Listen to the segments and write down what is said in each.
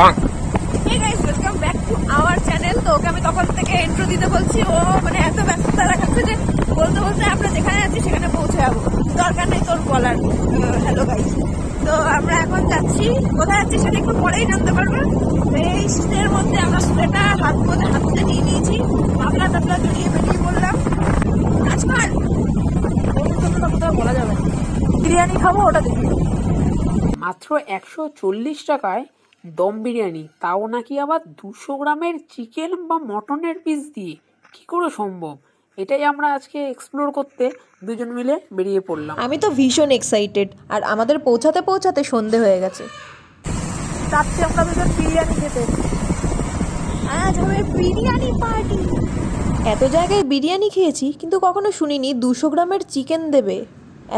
Hey guys, welcome back to our channel. তো ওকে আমি তখন থেকে ইন্ট্রো দিতে বলছি। ও মানে এত ব্যস্ততা যে বলতে বলতে আমরা যেখানে আছি সেখানে পৌঁছে যাব দরকার নেই তোর বলার। হ্যালো গাইস তো আমরা এখন যাচ্ছি। কোথায় যাচ্ছি সেটা একটু পরেই জানতে পারবে। এই শীতের মধ্যে আমরা সোয়েটার হাত মধ্যে হাতে নিয়ে নিয়েছি। মাফলা টাফলা জড়িয়ে বেরিয়ে পড়লাম। আজকাল কোথাও বলা যাবে না। বিরিয়ানি খাব ওটা দেখি। মাত্র একশো চল্লিশ টাকায় দম বিরিয়ানি তাও নাকি আবার দুশো গ্রামের চিকেন বা মটনের পিস দিয়ে? কি করে সম্ভব? এটাই আমরা আজকে এক্সপ্লোর করতে দুজন মিলে বেরিয়ে পড়লাম। আমি তো ভীষণ এক্সাইটেড আর আমাদের পৌঁছাতে পৌঁছাতে সন্ধে হয়ে গেছে। যাচ্ছি আমরা দুজন বিরিয়ানি খেতে। আজ হবে বিরিয়ানি পার্টি এত জায়গায় বিরিয়ানি খেয়েছি কিন্তু কখনো শুনিনি দুশো গ্রামের চিকেন দেবে।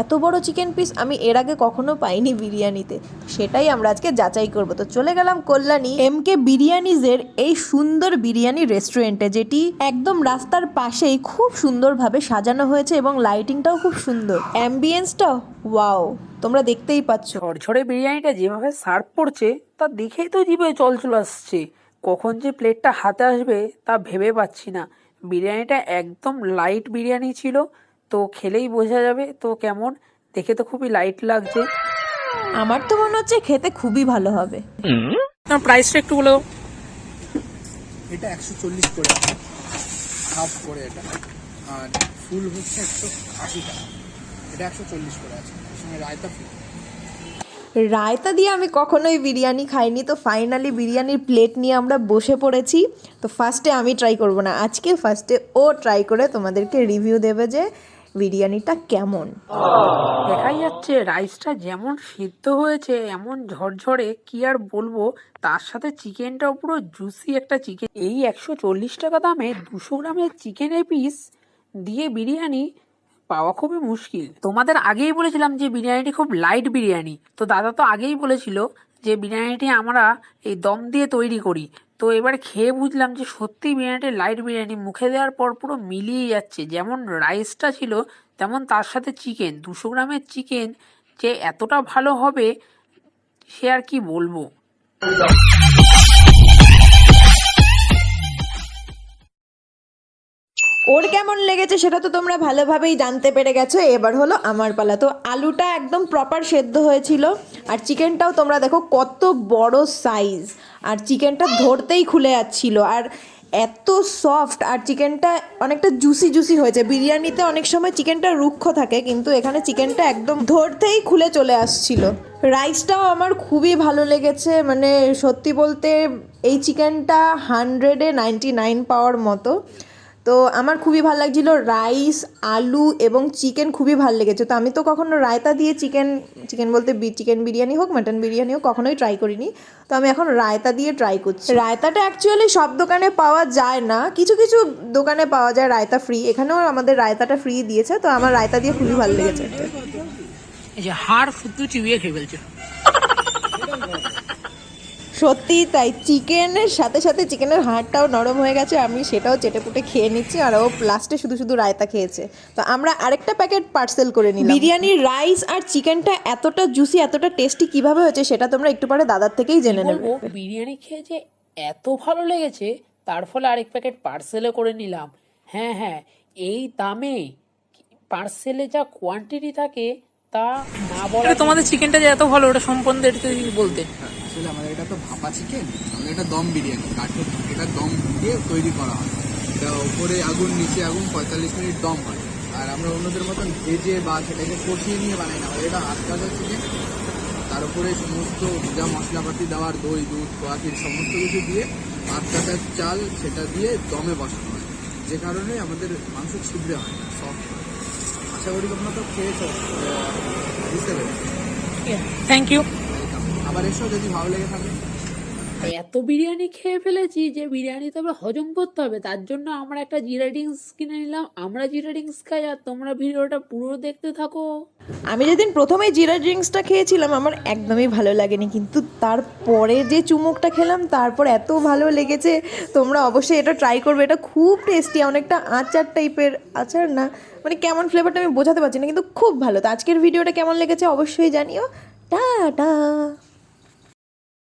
এত বড় চিকেন পিস আমি এর আগে কখনো পাইনি বিরিয়ানিতে। সেটাই আমরা আজকে যাচাই করব। তো চলে গেলাম কল্যাণী এম কে বিরিয়ানিজের এই সুন্দর বিরিয়ানি রেস্টুরেন্টে যেটি একদম রাস্তার পাশেই খুব সুন্দরভাবে সাজানো হয়েছে এবং লাইটিংটাও খুব সুন্দর। অ্যাম্বিয়েন্সটাও ওয়াও তোমরা দেখতেই পাচ্ছ। ঝরঝরে বিরিয়ানিটা যেভাবে সার্ভ করছে, তা দেখেই তো জিভে জল চলে আসছে। কখন যে প্লেটটা হাতে আসবে, তা ভেবে পাচ্ছি না। বিরিয়ানিটা একদম লাইট বিরিয়ানি ছিল তো খেলেই বোঝা যাবে তো কেমন। দেখে তো খুবই লাইট লাগছে। আমার তো মনে হচ্ছে খেতে খুবই ভালো হবে। প্রাইসটা একটু বলো এটা একশো চল্লিশ করে হাফ করে এটা। আর ফুল হচ্ছে একশো আশি টাকা। এটা একশো চল্লিশ করে আছে। সঙ্গে রায়তা ফ্রি রায়তা দিয়ে আমি কখনোই বিরিয়ানি খাইনি। তো ফাইনালি বিরিয়ানির প্লেট নিয়ে আমরা বসে পড়েছি। তো ফার্স্টে আমি ট্রাই করব না। আজকে ফার্স্টে ও ট্রাই করে তোমাদেরকে রিভিউ দেবে যে বিরিয়ানিটা কেমন? দেখাই যাচ্ছে রাইসটা যেমন সিদ্ধ হয়েছে, এমন ঝরঝরে, কি আর বলব? তার সাথে চিকেনটাও পুরো জুসি একটা চিকেন এই একশো চল্লিশ টাকা দামে দুশো গ্রামের চিকেনের পিস দিয়ে বিরিয়ানি পাওয়া খুবই মুশকিল। তোমাদের আগেই বলেছিলাম যে বিরিয়ানিটি খুব লাইট বিরিয়ানি। তো দাদা তো আগেই বলেছিল যে বিরিয়ানিটি আমরা এই দম দিয়ে তৈরি করি। তো এবার খেয়ে বুঝলাম যে সত্যি বিরিয়ানিটি লাইট বিরিয়ানি। মুখে দেওয়ার পর পুরো মিলিয়ে যাচ্ছে। যেমন রাইসটা ছিল, তেমন তার সাথে চিকেন দুশো গ্রামের চিকেন যে এতটা ভালো হবে, সে আর কি বলব? ওর কেমন লেগেছে সেটা তো তোমরা ভালোভাবেই জানতে পেরে গেছো। এবার হলো আমার পালা। তো আলুটা একদম প্রপার সেদ্ধ হয়েছিল, আর চিকেনটাও তোমরা দেখো কত বড় সাইজ আর চিকেনটা ধরতেই খুলে যাচ্ছিল, আর এত সফট আর চিকেনটা অনেকটা জুসি জুসি হয়েছে। বিরিয়ানিতে অনেক সময় চিকেনটা রুক্ষ থাকে, কিন্তু এখানে চিকেনটা একদম ধরতেই খুলে চলে আসছিল। রাইসটাও আমার খুবই ভালো লেগেছে মানে সত্যি বলতে এই চিকেনটা হান্ড্রেডে নাইনটি নাইন পাওয়ার মতো। তো আমার খুবই ভালো লাগছিল রাইস, আলু এবং চিকেন খুবই ভালো লেগেছে। তো আমি তো কখনো রায়তা দিয়ে চিকেন চিকেন বলতে চিকেন বিরিয়ানি হোক, মাটন বিরিয়ানি হোক, কখনোই ট্রাই করিনি। তো আমি এখন রায়তা দিয়ে ট্রাই করছি। রায়তাটা অ্যাকচুয়ালি সব দোকানে পাওয়া যায় না। কিছু কিছু দোকানে পাওয়া যায় রায়তা ফ্রি এখানেও আমাদের রায়তাটা ফ্রি দিয়েছে। তো আমার রায়তা দিয়ে খুবই ভালো লেগেছে। হাড় খেয়ে ফেলছে। সত্যি তাই চিকেনের সাথে সাথে চিকেনের হাড়টাও নরম হয়ে গেছে আমি সেটাও চেটেপুটে খেয়ে নিচ্ছি আর ও লাস্টে শুধু শুধু রায়তা খেয়েছে। তো আমরা আরেকটা প্যাকেট পার্সেল করে নিই বিরিয়ানির রাইস আর চিকেনটা এতটা জুসি এতটা টেস্টি কীভাবে হয়েছে সেটা তোমরা একটু পরে দাদার থেকেই জেনে নেবে। বিরিয়ানি খেয়ে যে এত ভালো লেগেছে তার ফলে আরেক প্যাকেট পার্সেলে করে নিলাম। হ্যাঁ হ্যাঁ এই দামে পার্সেলে যা কোয়ান্টিটি থাকে তা না বলে তোমাদের চিকেনটা যে এত ভালো ওটা সম্পর্কে একটু বলতে। আসলে আমাদের এটা তো ভাপা চিকেন আমাদের এটা দম বিরিয়ানি, কাঠের এটা দম দিয়ে তৈরি করা হয়। এটা ওপরে আগুন, নিচে আগুন, পঁয়তাল্লিশ মিনিট দম হয়। আর আমরা অন্যদের মতন ভেজে বা সেটাকে কষিয়ে নিয়ে বানাই না। এটা কাটা চিকেন তার উপরে সমস্ত যা মশলাপাতি, দেওয়ার দই, দুধ কোয়াকির সমস্ত কিছু দিয়ে কাটার চাল, সেটা দিয়ে দমে বসানো হয়। যে কারণে আমাদের মাংস ছিদ্রে হয় না হয়। আশা করি তোমরা তো খেয়েছো থ্যাংক ইউ. আবার এসো যদি ভালো লেগে থাকে? এত বিরিয়ানি খেয়ে ফেলেছি যে বিরিয়ানি তবে হজম করতে হবে। তার জন্য আমরা একটা জিরা ড্রিঙ্কস কিনে নিলাম। আমরা জিরা ড্রিঙ্কস খাই আর তোমরা ভিডিওটা পুরো দেখতে থাকো। আমি যেদিন প্রথমে জিরা ড্রিঙ্কসটা খেয়েছিলাম আমার একদমই ভালো লাগেনি। কিন্তু তারপরে যে চুমুকটা খেলাম তারপর এত ভালো লেগেছে তোমরা অবশ্যই এটা ট্রাই করবে। এটা খুব টেস্টি অনেকটা আচার টাইপের আচার না মানে কেমন ফ্লেভারটা আমি বোঝাতে পারছি না কিন্তু খুব ভালো। তো আজকের ভিডিওটা কেমন লেগেছে অবশ্যই জানিও। টা টা